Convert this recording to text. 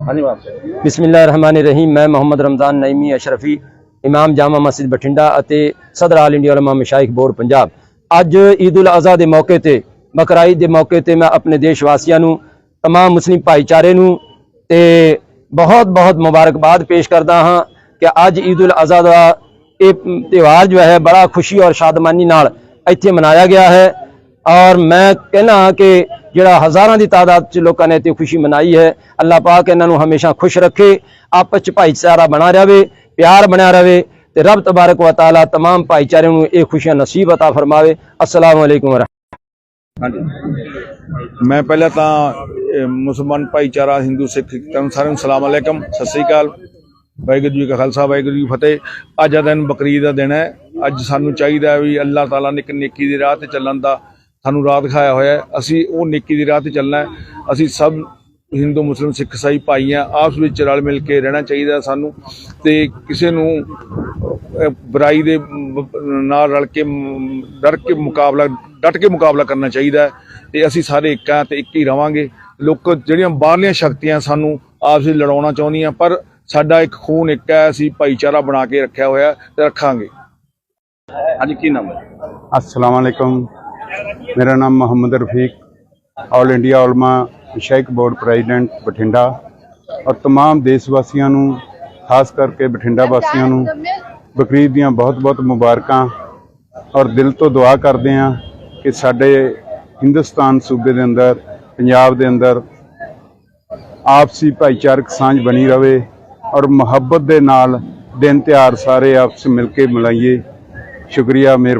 ਹਾਂਜੀ ਬਾਤ ਬਿਸਮਿਲ੍ਲਾਹਿਰਰਹਿਮਾਨਿਰਰਹੀਮ ਮੈਂ ਮੁਹੰਮਦ ਰਮਜ਼ਾਨ ਨਈਮੀ ਅਸ਼ਰਫੀ ਇਮਾਮ ਜਾਮਾ ਮਸਜਿਦ ਬਠਿੰਡਾ ਅਤੇ ਸਦਰ All India Ulama Mashaikh Board Punjab ਅੱਜ ਈਦ ਉਲ ਅਜ਼ਹਾ ਦੇ ਮੌਕੇ ਤੇ ਬਕਰਾ ਈਦ ਦੇ ਮੌਕੇ ਤੇ ਮੈਂ ਆਪਣੇ ਦੇਸ਼ ਵਾਸੀਆਂ ਨੂੰ तमाम ਮੁਸਲਿਮ ਭਾਈਚਾਰੇ ਨੂੰ ਤੇ ਬਹੁਤ ਬਹੁਤ ਮੁਬਾਰਕਬਾਦ ਪੇਸ਼ ਕਰਦਾ ਹਾਂ ਕਿ ਅੱਜ ਈਦ ਉਲ ਅਜ਼ਹਾ ਦਾ ਇਹ ਤਿਉਹਾਰ ਜੋ ਹੈ ਬੜਾ ਖੁਸ਼ੀ ਔਰ ਸ਼ਾਦਮਾਨੀ ਨਾਲ ਇੱਥੇ ਮਨਾਇਆ ਗਿਆ ਹੈ ਔਰ ਮੈਂ ਕਹਿਣਾ ਕਿ ਜਿਹੜਾ ਹਜ਼ਾਰਾਂ ਦੀ ਤਾਦਾਦ ਚ ਲੋਕਾਂ ਨੇ ਇੱਥੇ ਖੁਸ਼ੀ ਮਨਾਈ ਹੈ ਅੱਲਾਹ ਪਾਕ ਇਹਨਾਂ ਨੂੰ ਹਮੇਸ਼ਾ ਖੁਸ਼ ਰੱਖੇ ਆਪਸ ਚ ਭਾਈਚਾਰਾ ਬਣਾ ਰਹੇ ਪਿਆਰ ਬਣਿਆ ਰਹੇ ਤੇ ਰੱਬ ਤਬਾਰਕ ਵ ਤਾਲਾ तमाम ਭਾਈਚਾਰੇ ਨੂੰ ਇਹ ਖੁਸ਼ੀਆਂ ਨਸੀਬ ਅਤਾ ਫਰਮਾਵੇ ਅਸਲਾਮ ਵਾਲੇਕੁਮ ਵ ਹਾਂਜੀ ਮੈਂ ਪਹਿਲਾਂ ਤਾਂ ਅਹ, ਮੁਸਲਮਾਨ ਭਾਈਚਾਰਾ ਹਿੰਦੂ ਸਿੱਖ ਤੁਹਾਨੂੰ ਸਾਰਿਆਂ ਨੂੰ ਸਲਾਮ ਅਲੈਕਮ ਸਤਿ ਸ੍ਰੀ ਅਕਾਲ ਵਾਹਿਗੁਰੂ ਜੀ ਕਾ ਖਾਲਸਾ ਵਾਹਿਗੁਰੂ ਜੀ ਕੀ ਫਤਿਹ ਅੱਜ ਦਾ ਦਿਨ ਬਕਰੀਦ ਦਾ ਦਿਨ ਹੈ ਅੱਜ ਸਾਨੂੰ ਚਾਹੀਦਾ ਹੈ ਵੀ ਅੱਲਾਹ ਤਾਲਾ ਨੇ ਇੱਕ ਨੇਕੀ ਦੀ ਰਾਹ ਤੇ ਚੱਲਣ ਦਾ ਸਾਨੂੰ ਰਾਤ ਦਿਖਾਇਆ ਹੋਇਆ ਅਸੀਂ ਉਹ ਨੇਕੀ ਦੀ ਰਾਹ ਤੇ ਚੱਲਣਾ ਹੈ। ਅਸੀਂ ਸਭ ਹਿੰਦੂ ਮੁਸਲਮ ਸਿੱਖ ਸਾਈ ਭਾਈ ਆ ਆਪਸ ਵਿੱਚ ਰਲ ਮਿਲ ਕੇ ਰਹਿਣਾ ਚਾਹੀਦਾ ਸਾਨੂੰ। ਤੇ ਕਿਸੇ ਨੂੰ ਬੁਰਾਈ ਦੇ ਨਾਲ ਰਲ ਕੇ ਡਰ ਕੇ ਮੁਕਾਬਲਾ ਡਟ ਕੇ ਮੁਕਾਬਲਾ ਕਰਨਾ ਚਾਹੀਦਾ ਤੇ ਅਸੀਂ ਸਾਰੇ ਇੱਕ ਆ ਤੇ ਇੱਕ ਹੀ ਰਵਾਂਗੇ। ਲੋਕ ਜਿਹੜੀਆਂ ਬਾਹਰਲੀਆਂ ਸ਼ਕਤੀਆਂ ਸਾਨੂੰ ਆਪਸ ਵਿੱਚ ਲੜਾਉਣਾ ਚਾਹੁੰਦੀਆਂ ਪਰ ਸਾਡਾ ਇੱਕ ਖੂਨ ਇੱਕ ਹੈ ਅਸੀਂ ਭਾਈਚਾਰਾ ਬਣਾ ਕੇ ਰੱਖਿਆ ਹੋਇਆ ਤੇ ਰੱਖਾਂਗੇ। ਹਾਂਜੀ ਕੀ ਨਾਮ ਹੈ? ਅਸਲਾਮ मेरा नाम मोहम्मद रफ़ीक ऑल इंडिया उलमा शेख बोर्ड प्रेसिडेंट ਬਠਿੰਡਾ ਔਰ तमाम ਦੇਸ਼ਵਾਸੀਆਂ ਨੂੰ ਖਾਸ ਕਰਕੇ ਬਠਿੰਡਾ ਵਾਸੀਆਂ ਨੂੰ ਬਕਰੀਦ ਦੀਆਂ ਬਹੁਤ-ਬਹੁਤ ਮੁਬਾਰਕਾਂ ਔਰ ਦਿਲ ਤੋਂ ਦੁਆ ਕਰਦੇ ਹਾਂ ਕਿ ਸਾਡੇ ਹਿੰਦੁਸਤਾਨ ਸੂਬੇ ਦੇ ਅੰਦਰ ਪੰਜਾਬ ਦੇ ਅੰਦਰ ਆਪਸੀ ਭਾਈਚਾਰਕ ਸਾਂਝ ਬਣੀ ਰਵੇ ਔਰ ਮੁਹੱਬਤ ਦੇ ਨਾਲ ਦਿਨ ਤਿਉਹਾਰ ਸਾਰੇ ਆਪਸ ਮਿਲ ਕੇ ਮਨਾਈਏ ਸ਼ੁਕਰੀਆ ਮੇਰ